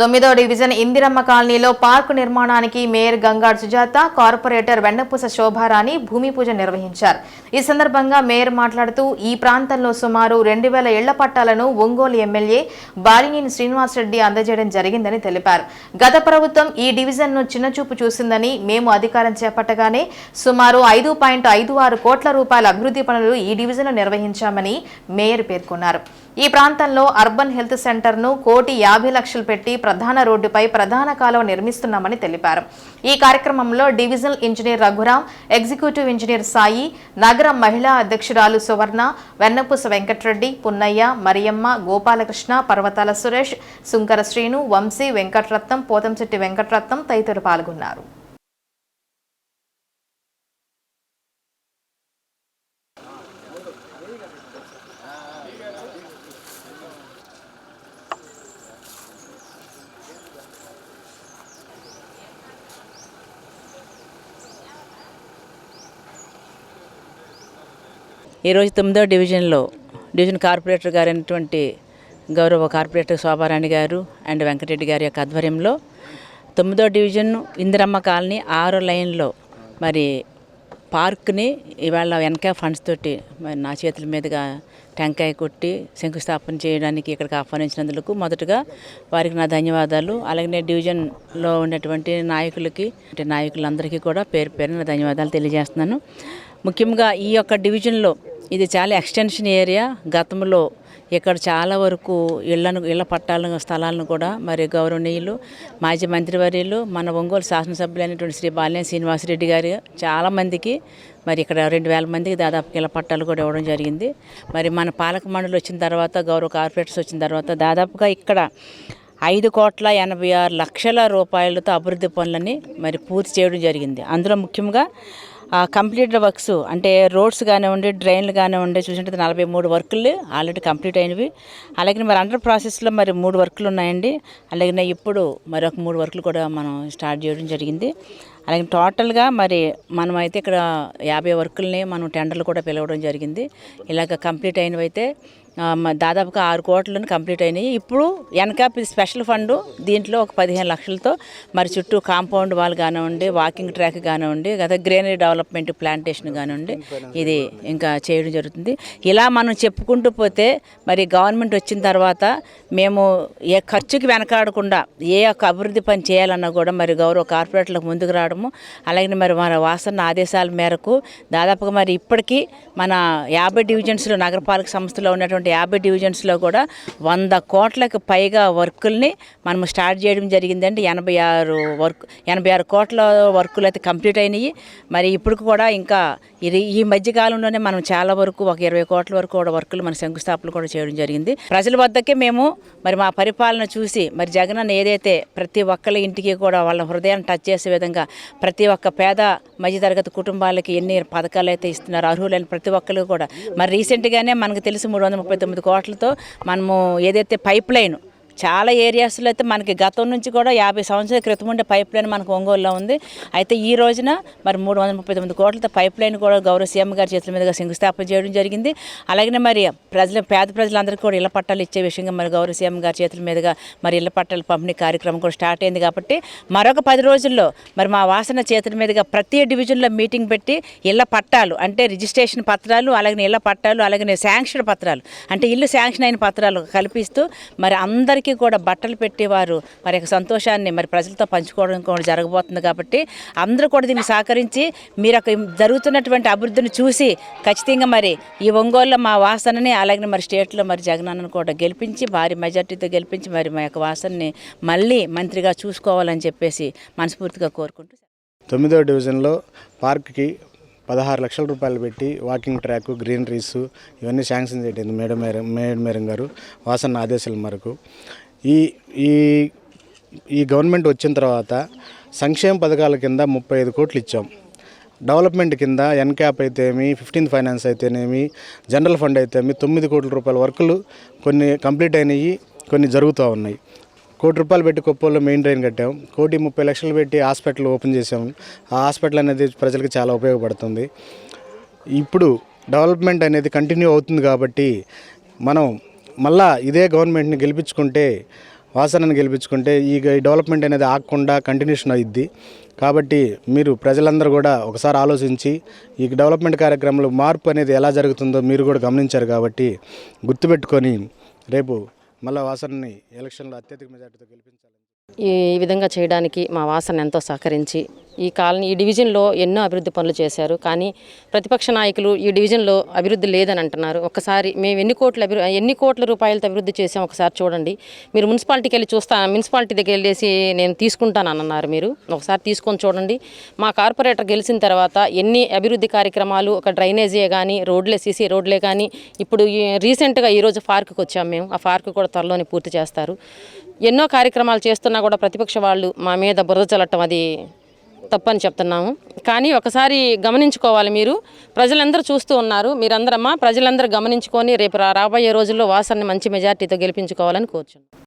తొమ్మిదో డివిజన్ ఇందిరమ్మ కాలనీలో పార్కు నిర్మాణానికి మేయర్ గంగాడ్ సుజాత కార్పొరేటర్ వెన్నపూస శోభారాణి భూమి పూజ నిర్వహించారు. ఈ సందర్భంగా మేయర్ మాట్లాడుతూ ఈ ప్రాంతంలో సుమారు రెండు వేల ఇళ్ళ పట్టాలను ఒంగోలు ఎమ్మెల్యే బాలినేని శ్రీనివాసరెడ్డి అందజేయడం జరిగిందని తెలిపారు. గత ప్రభుత్వం ఈ డివిజన్ను చిన్నచూపు చూసిందని మేము అధికారం చేపట్టగానే సుమారు ఐదు పాయింట్ ఐదు ఆరు కోట్ల రూపాయల అభివృద్ధి పనులు ఈ డివిజన్లో నిర్వహించామని మేయర్ పేర్కొన్నారు. ఈ ప్రాంతంలో అర్బన్ హెల్త్ సెంటర్ను కోటి యాభై లక్షలు పెట్టి ప్రధాన రోడ్డుపై ప్రధాన కాలువ నిర్మిస్తున్నామని తెలిపారు. ఈ కార్యక్రమంలో divisional engineer Raghuram executive engineer Sai నగర మహిళా అధ్యక్షురాలు సువర్ణ వెన్నపూస వెంకటరెడ్డి పున్నయ్య మరియమ్మ గోపాలకృష్ణ పర్వతాల సురేష్ సుంకర శ్రీను వంశీ వెంకటరత్నం పోతంశెట్టి వెంకటరత్నం తదితరులు పాల్గొన్నారు. ఈరోజు తొమ్మిదో డివిజన్లో డివిజన్ కార్పొరేటర్ గారైనటువంటి గౌరవ కార్పొరేటర్ శోభారాణి గారు అండ్ వెంకటరెడ్డి గారి యొక్క ఆధ్వర్యంలో తొమ్మిదో డివిజన్ ఇందిరమ్మ కాలనీ ఆరో లైన్లో మరి పార్క్ని ఇవాళ వెనక ఫండ్స్ తోటి మరి నా చేతుల మీదుగా టెంకాయ కొట్టి శంకుస్థాపన చేయడానికి ఇక్కడికి ఆహ్వానించినందుకు మొదటగా వారికి నా ధన్యవాదాలు. అలాగే డివిజన్లో ఉన్నటువంటి నాయకులకి అంటే నాయకులందరికీ కూడా పేరు పేరున ధన్యవాదాలు తెలియజేస్తున్నాను. ముఖ్యంగా ఈ యొక్క డివిజన్లో ఇది చాలా ఎక్స్టెన్షన్ ఏరియా. గతంలో ఇక్కడ చాలా వరకు ఇళ్ళను ఇళ్ళ పట్టాలను స్థలాలను కూడా మరి గౌరవనీయులు మాజీ మంత్రివర్యులు మన ఒంగోలు శాసనసభ్యులైనటువంటి శ్రీ బాలినేని శ్రీనివాసరెడ్డి గారు చాలామందికి మరి ఇక్కడ రెండు వేల మందికి దాదాపు ఇళ్ళ పట్టాలు కూడా ఇవ్వడం జరిగింది. మరి మన పాలక మండలి వచ్చిన తర్వాత గౌరవ కార్పొరేటర్స్ వచ్చిన తర్వాత దాదాపుగా ఇక్కడ ఐదు కోట్ల ఎనభై ఆరు లక్షల రూపాయలతో అభివృద్ధి పనులని మరి పూర్తి చేయడం జరిగింది. అందులో ముఖ్యంగా కంప్లీట్ వర్క్స్ అంటే రోడ్స్ కానివ్వండి డ్రైన్లు కానివ్వండి చూసినట్టు నలభై మూడు వర్కులు ఆల్రెడీ కంప్లీట్ అయినవి. అలాగే మరి అండర్ ప్రాసెస్లో మరి మూడు వర్కులు ఉన్నాయండి. అలాగే ఇప్పుడు మరి ఒక మూడు వర్కులు కూడా మనం స్టార్ట్ చేయడం జరిగింది. అలాగే టోటల్గా మరి మనం అయితే ఇక్కడ యాభై వర్కుల్ని మనం టెండర్లు కూడా పిలవడం జరిగింది. ఇలాగ కంప్లీట్ అయినవి అయితే దాదాపుగా ఆరు కోట్లను కంప్లీట్ అయినాయి. ఇప్పుడు వెనకాపి స్పెషల్ ఫండ్ దీంట్లో ఒక పదిహేను లక్షలతో మరి చుట్టూ కాంపౌండ్ వాల్ కానివ్వండి వాకింగ్ ట్రాక్ కానివ్వండి గత గ్రీనరీ డెవలప్మెంట్ ప్లాంటేషన్ కానివ్వండి ఇది ఇంకా చేయడం జరుగుతుంది. ఇలా మనం చెప్పుకుంటూ పోతే మరి గవర్నమెంట్ వచ్చిన తర్వాత మేము ఏ ఖర్చుకి వెనకాడకుండా ఏ ఒక్క అభివృద్ధి పని చేయాలన్నా కూడా మరి గౌరవ కార్పొరేట్లకు ముందుకు రావడము అలాగే మరి మన వాసన ఆదేశాల మేరకు దాదాపుగా మరి ఇప్పటికీ మన యాభై డివిజన్స్లో నగరపాలక సంస్థలో ఉన్నటువంటి యాభై డివిజన్స్లో కూడా వంద కోట్లకు పైగా వర్కుల్ని మనం స్టార్ట్ చేయడం జరిగిందండి. ఎనభై ఆరు వర్క్ ఎనభై ఆరు కోట్ల వర్కులు అయితే కంప్లీట్ అయినాయి. మరి ఇప్పుడు కూడా ఇంకా ఇది ఈ మధ్య కాలంలోనే మనం చాలా వరకు ఒక ఇరవై కోట్ల వరకు కూడా వర్కులు మన శంకుస్థాపనలు కూడా చేయడం జరిగింది. ప్రజల వద్దకే మేము మరి మా పరిపాలన చూసి మరి జగన్ అన్న ఏదైతే ప్రతి ఒక్కళ్ళ ఇంటికి కూడా వాళ్ళ హృదయాన్ని టచ్ చేసే విధంగా ప్రతి ఒక్క పేద మధ్యతరగతి కుటుంబాలకి ఎన్ని పథకాలు అయితే ఇస్తున్నారు అర్హులైన ప్రతి ఒక్కరు కూడా. మరి రీసెంట్గానే మనకు తెలిసి మూడు వందల ముప్పై తొమ్మిది కోట్లతో మనము ఏదైతే పైప్ లైన్ చాలా ఏరియాస్లో అయితే మనకి గతం నుంచి కూడా యాభై సంవత్సరాల క్రితం ఉండే పైప్ లైన్ మనకు ఒంగోలులో ఉంది. అయితే ఈ రోజున మరి మూడు వందల ముప్పై తొమ్మిది కోట్లతో పైప్ లైన్ కూడా గౌరవ సీఎం గారి చేతుల మీదుగా శంకుస్థాపన చేయడం జరిగింది. అలాగే మరి ప్రజల పేద ప్రజలందరికీ కూడా ఇళ్ళ పట్టాలు ఇచ్చే విషయంగా మరి గౌరవ సీఎం గారి చేతుల మీదుగా మరి ఇళ్ళ పట్టాలు పంపిణీ కార్యక్రమం కూడా స్టార్ట్ అయింది కాబట్టి మరొక పది రోజుల్లో మరి మా వాసన చేతుల మీదుగా ప్రతి డివిజన్లో మీటింగ్ పెట్టి ఇళ్ళ పట్టాలు అంటే రిజిస్ట్రేషన్ పత్రాలు అలాగే ఇళ్ళ పట్టాలు అలాగే శాంక్షన్ పత్రాలు అంటే ఇల్లు శాంక్షన్ అయిన పత్రాలు కల్పిస్తూ మరి అందరికీ కూడా బట్టలు పెట్టేవారు. మరి యొక్క సంతోషాన్ని మరి ప్రజలతో పంచుకోవడం కూడా జరగబోతుంది కాబట్టి అందరూ కూడా దీన్ని సహకరించి మీరు ఒక జరుగుతున్నటువంటి అభివృద్ధిని చూసి ఖచ్చితంగా మరి ఈ ఒంగోలులో మా వాసనని అలాగే మరి స్టేట్లో మరి జగనన్నను కూడా గెలిపించి భారీ మెజార్టీతో గెలిపించి మరి మా యొక్క వాసనని మళ్ళీ మంత్రిగా చూసుకోవాలని చెప్పేసి మనస్ఫూర్తిగా కోరుకుంటూ తొమ్మిదో డివిజన్లో పార్క్కి పదహారు లక్షల రూపాయలు పెట్టి వాకింగ్ ట్రాక్ గ్రీనరీస్ ఇవన్నీ శాంక్షన్ చేయడం మేడం మేరం మేడం మేరం గారు వాసన్న ఆదేశాల మేరకు. ఈ ఈ ఈ గవర్నమెంట్ వచ్చిన తర్వాత సంక్షేమ పథకాల కింద ముప్పై ఐదు కోట్లు ఇచ్చాం. డెవలప్మెంట్ కింద ఎన్క్యాప్ అయితేమి ఫిఫ్టీన్త్ ఫైనాన్స్ అయితేనేమి జనరల్ ఫండ్ అయితేమి తొమ్మిది కోట్ల రూపాయల వర్కులు కొన్ని కంప్లీట్ అయినాయి కొన్ని జరుగుతూ ఉన్నాయి. కోటి రూపాయలు పెట్టి కొప్పల్లో మెయిన్ డ్రైన్ కట్టాం. కోటి ముప్పై లక్షలు పెట్టి హాస్పిటల్ ఓపెన్ చేసాం ఆ హాస్పిటల్ అనేది ప్రజలకు చాలా ఉపయోగపడుతుంది. ఇప్పుడు డెవలప్మెంట్ అనేది కంటిన్యూ అవుతుంది కాబట్టి మనం మళ్ళా ఇదే గవర్నమెంట్ని గెలిపించుకుంటే వాసనను గెలిపించుకుంటే ఈ ఈ డెవలప్మెంట్ అనేది ఆగకుండా కంటిన్యూషన్ అయ్యిద్ది కాబట్టి మీరు ప్రజలందరూ కూడా ఒకసారి ఆలోచించి ఈ డెవలప్మెంట్ కార్యక్రమంలో మార్పు అనేది ఎలా జరుగుతుందో మీరు కూడా గమనించారు కాబట్టి గుర్తుపెట్టుకొని రేపు మళ్ళీ వాసనని ఎలక్షన్లో అత్యధిక మెజార్టీతో గెలిపించాలి ఈ విధంగా చేయడానికి మా వాసన ఎంతో సహకరించి ఈ కాలనీ ఈ డివిజన్లో ఎన్నో అభివృద్ధి పనులు చేశారు. కానీ ప్రతిపక్ష నాయకులు ఈ డివిజన్లో అభివృద్ధి లేదని అంటున్నారు. ఒకసారి మేము ఎన్ని కోట్ల అభివృ ఎన్ని కోట్ల రూపాయలతో అభివృద్ధి చేసాం ఒకసారి చూడండి. మీరు మున్సిపాలిటీకి వెళ్ళి చూస్తా మున్సిపాలిటీ దగ్గర వెళ్ళేసి నేను తీసుకుంటాను అన్నారు మీరు. ఒకసారి తీసుకొని చూడండి. మా కార్పొరేటర్ గెలిచిన తర్వాత ఎన్ని అభివృద్ధి కార్యక్రమాలు ఒక డ్రైనేజీయే కానీ రోడ్లే సీసీ రోడ్లే కానీ ఇప్పుడు రీసెంట్గా ఈరోజు పార్క్కి వచ్చాం మేము. ఆ పార్క్ కూడా త్వరలోనే పూర్తి చేస్తారు. ఎన్నో కార్యక్రమాలు చేస్తున్నా కూడా ప్రతిపక్ష వాళ్ళు మా మీద బురద చల్లటం అది తప్పని చెప్తున్నాము. కానీ ఒకసారి గమనించుకోవాలి మీరు. ప్రజలందరూ చూస్తూ ఉన్నారు. మీరందరమ్మా ప్రజలందరూ గమనించుకొని రేపు రాబోయే రోజుల్లో వాసన్ని మంచి మెజార్టీతో గెలిపించుకోవాలని కోరుచున్నాను